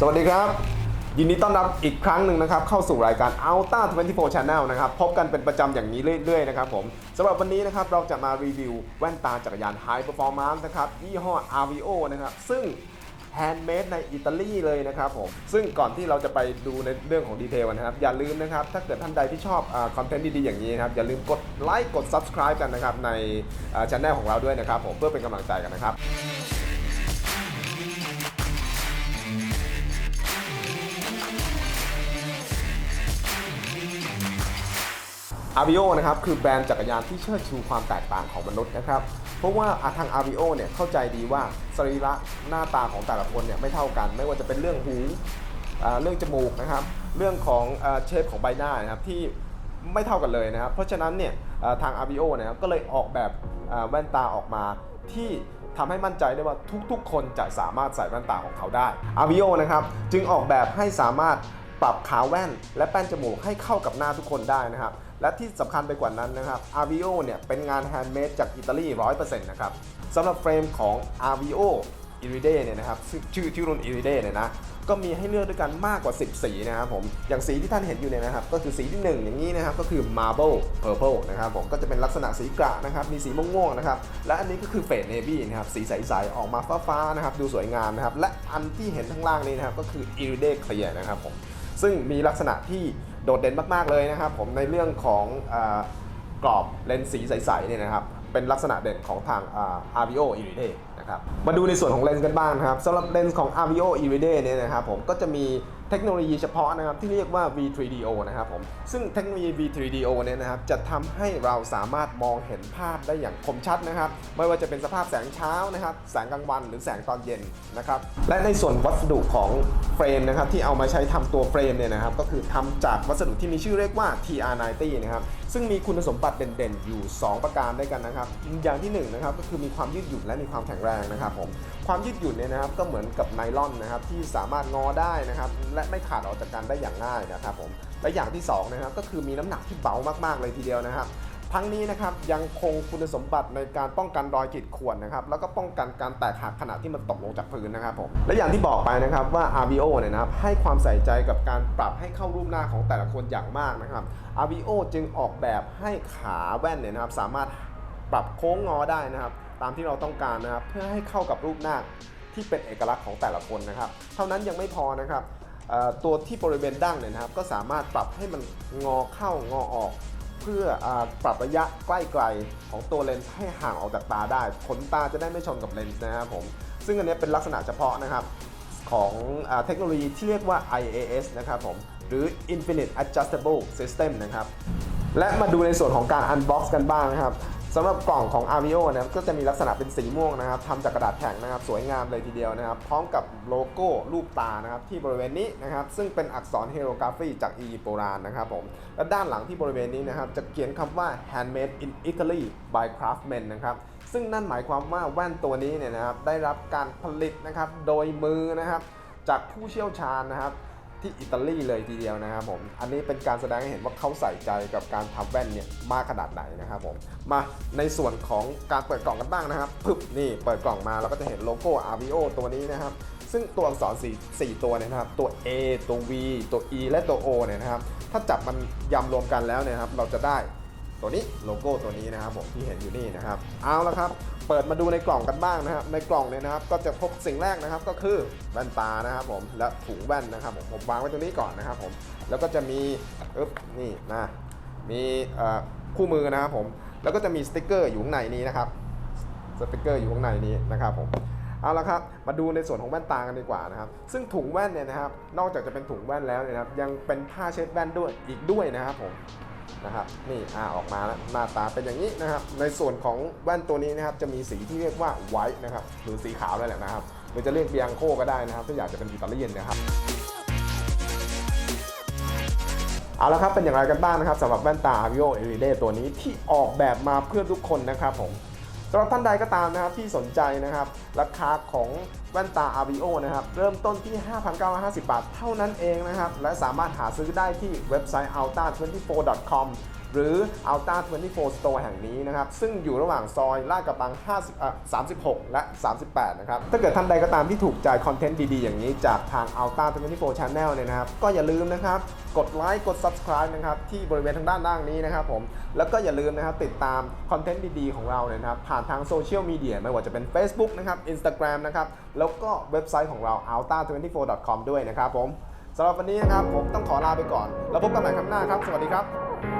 สวัสดีครับ ยินดีต้อนรับอีกครั้งหนึ่งนะครับ เข้าสู่รายการ Alta 24 Channel นะครับ พบกันเป็นประจำอย่างนี้เรื่อย ๆ นะครับผมสำหรับวันนี้นะครับ เราจะมารีวิวแว่นตาจักรยาน High Performance นะครับยี่ห้อ Avio นะครับ ซึ่งแฮนด์เมดในอิตาลีเลยนะครับผม ซึ่งก่อนที่เราจะไปดูในเรื่องของดีเทลนะครับ อย่าลืมนะครับ ถ้าเกิดท่านใดที่ชอบคอนเทนต์ดี ๆ อย่างนี้นะครับ อย่าลืมกดไลค์กด Subscribe กันนะครับ ในช anel ของเราด้วยนะครับผมเพื่อเป็นกำลังใจกันนะครับ a v i o นะครับคือแบรนด์จักรยานที่เชิดชูความแตกต่างของมนุษย์นะครับ เพราะว่าอะทาง a v i o เนี่ยเข้าใจดีว่าสรีระหน้าตาของแต่ละคนเนี่ยไม่เท่ากัน ไม่ว่าจะเป็นเรื่องหูเรื่องจมูกนะครับ เรื่องของเชฟของใบหน้านะครับที่ไม่เท่ากันเลยนะครับ เพราะฉะนั้นเนี่ยอ่าทาง a v i o นะครับก็เลยออกแบบแว่นตาออกมาที่ทำให้มั่นใจได้ว่าทุกๆ คนจะสามารถใส่แว่นตาของเขาได้ a v i o นะครับจึงออกแบบให้สามารถ ปรับขาแว่น และแป้นจมูกให้เข้ากับหน้าทุกคนได้นะครับ และที่สำคัญไปกว่านั้นนะครับ Avio เนี่ยเป็นงานแฮนด์เมดจากอิตาลี 100%นะครับสำหรับเฟรมของ Avio Iride เนี่ยนะครับซึ่งชื่อที่รุ่น Iride เนี่ยนะก็มีให้เลือกด้วยกันมากกว่า 10 สีนะครับผมอย่างสีที่ท่านเห็นอยู่เนี่ยนะครับก็คือสีที่ 1 อย่างนี้นะครับก็คือ Marble Purple นะครับผมก็จะเป็นลักษณะสีกระนะครับมีสีม่วงๆนะครับและอันนี้ก็คือเฟดเนบี้นะครับสีใสๆออกมาฟ้าๆนะครับดูสวยงามนะครับและอันที่เห็นข้างล่างนี้นะครับก็คือ Iride Clear นะครับผม ซึ่งมีลักษณะที่โดดเด่นมาก ๆ เลยนะครับผมในเรื่องของอกรอบเลนส์สีใสๆเนี่ยนะครับเป็นลักษณะเด่นของทาง RVO Iride นะครับมาดูในส่วนของเลนส์กันบ้างนะครับสำหรับเลนส์ของ RVO Iride เนี่ยนะครับผมก็จะมี เทคโนโลยีเฉพาะนะครับที่เรียกว่า V3DO นะครับผมซึ่งเทคโนโลยี V3DO เนี่ยนะครับจะทำให้เราสามารถมองเห็นภาพได้อย่างคมชัดนะครับ ไม่ว่าจะเป็นสภาพแสงเช้านะครับแสงกลางวันหรือแสงตอนเย็นนะครับและในส่วนวัสดุของเฟรมนะครับที่เอามาใช้ทำตัวเฟรมเนี่ยนะครับก็คือทำจากวัสดุที่มีชื่อเรียกว่า TR90 นะครับซึ่งมีคุณสมบัติเด่นๆ อยู่ 2 ประการด้วยกันนะครับอย่างที่1นะครับก็คือมีความยืดหยุ่นและมีความแข็งแรงนะครับผมความยืดหยุ่นเนี่ยนะครับก็เหมือนกับไนลอนนะครับที่สามารถงอได้นะครับและไม่ขาดออกจากกันได้อย่างง่ายนะครับผมและอย่างที่สองนะครับก็คือมีน้ำหนักที่เบามากๆเลยทีเดียวนะครับทั้งนี้นะครับยังคงคุณสมบัติในการป้องกันรอยขีดข่วนนะครับแล้วก็ป้องกันการแตกหักขณะที่มันตกลงจากพื้นนะครับผมและอย่างที่บอกไปนะครับว่า RVO เนี่ยนะครับให้ความใส่ใจกับการปรับให้เข้ารูปหน้าของแต่ละคนอย่างมากนะครับ RVO จึงออกแบบให้ขาแว่นเนี่ยนะครับสามารถปรับโค้งงอได้นะครับ ตามที่เราต้องการนะครับเพื่อให้เข้ากับรูปหน้าที่เป็นเอกลักษณ์ของแต่ละคนนะครับ เท่านั้นยังไม่พอนะครับ ตัวที่บริเวณดั้งเนี่ยนะครับก็สามารถปรับให้มันงอเข้างอออก เพื่ออปรับระยะใกล้ไกลของตัวเลนส์ให้ห่างออกจากตาได้ขนตาจะได้ไม่ชนกับเลนส์นะครับผมซึ่งอันนี้เป็นลักษณะเฉพาะนะครับของอเทคโนโลยีที่เรียกว่า IAS นะครับผมหรือ Infinite Adjustable System นะครับและมาดูในส่วนของการ Unbox กันบ้างนะครับ สำหรับกล่องของ Avio นะครับก็จะมีลักษณะเป็นสีม่วงนะครับทำจากกระดาษแข็งนะครับ สวยงามเลยทีเดียวนะครับ พร้อมกับโลโก้รูปตานะครับที่บริเวณนี้นะครับ ซึ่งเป็นอักษรเฮโรกราฟีจากอียิปต์โบราณนะครับผมและด้านหลังที่บริเวณนี้นะครับ จะเขียนคำว่า handmade in Italy by craftsmen นะครับซึ่งนั่นหมายความว่าแว่นตัวนี้เนี่ยนะครับได้รับการผลิตนะครับโดยมือนะครับจากผู้เชี่ยวชาญนะครับ ที่อิตาลีเลยทีเดียวนะครับผมอันนี้เป็นการแสดงให้เห็นว่าเขาใส่ใจกับการทำแว่นเนี่ยมากขนาดไหนนะครับผมมาในส่วนของการเปิดกล่องกันบ้างนะครับปึ๊บนี่เปิดกล่องมาเราก็จะเห็นโลโก้ Avio ตัวนี้นะครับซึ่งตัวอักษร4 4ตัวเนี่ยนะครับตัว A ตัว V ตัว E และตัว O เนี่ยนะครับถ้าจับมันยำรวมกันแล้วเนี่ยครับเราจะได้ตัวนี้โลโก้ตัวนี้นะครับผมที่เห็นอยู่นี่นะครับเอาละครับ เปิดมาดูในกล่องกันบ้างนะครับในกล่องเนี่ยนะครับก็จะพบสิ่งแรกนะครับก็คือแว่นตานะครับผมและถุงแว่นนะครับผมผมวางไว้ตรงนี้ก่อนนะครับผมแล้วก็จะมีอึ๊บนี่นะมีคู่มือนะครับผมแล้วก็จะมีสติกเกอร์อยู่ข้างในนี้นะครับสติกเกอร์อยู่ข้างในนี้นะครับผมเอาละครับมาดูในส่วนของแว่นตากันดีกว่านะครับ ซึ่งถุงแว่นเนี่ยนะครับ นอกจากจะเป็นถุงแว่นแล้วเนี่ยนะครับ ยังเป็นผ้าเช็ดแว่นด้วยอีกด้วยนะครับผม นะครับนี่อ่าออกมาแล้วหน้าตาเป็นอย่างนี้นะครับ ในส่วนของแว่นตัวนี้นะครับจะมีสีที่เรียกว่าไวท์นะครับหรือสีขาวนั่นแหละนะครับหรือจะเรียกเบียงโคก็ได้นะครับ ถ้าอยากจะเป็นอิตาเลียนนะครับเอาละครับเป็นอย่างไรกันบ้างนะครับสำหรับแว่นตา Avio Everyday ตัวนี้ที่ออกแบบมาเพื่อทุกคนนะครับผม สำหรับท่านใดก็ตามนะครับที่สนใจนะครับ ราคาของแว่นตา Avio นะครับ เริ่มต้นที่ 5,950 บาทเท่านั้นเองนะครับ และสามารถหาซื้อได้ที่เว็บไซต์ alta24.com หรือ Alta 24 Store แห่งนี้นะครับซึ่งอยู่ระหว่างซอยลาดกระบัง50อะ36 และ 38 นะครับ ถ้าเกิดท่านใดก็ตามที่ถูกใจคอนเทนต์ดี ๆ อย่างนี้จากทาง Alta 24 Channel เนี่ยนะครับ ก็อย่าลืมนะครับ กดไลค์กด Subscribe นะครับที่บริเวณทางด้านล่างนี้นะครับผม แล้วก็อย่าลืมนะครับติดตามคอนเทนต์ดี ๆ ของเราเนี่ยนะครับ ผ่านทางโซเชียลมีเดียไม่ว่าจะเป็น Facebook นะครับ Instagram นะครับ แล้วก็เว็บไซต์ของเรา alta24.com ด้วยนะครับผมสำหรับวันนี้นะครับผมต้องขอลาไปก่อน แล้วพบกันใหม่ครั้งหน้าครับ สวัสดีครับ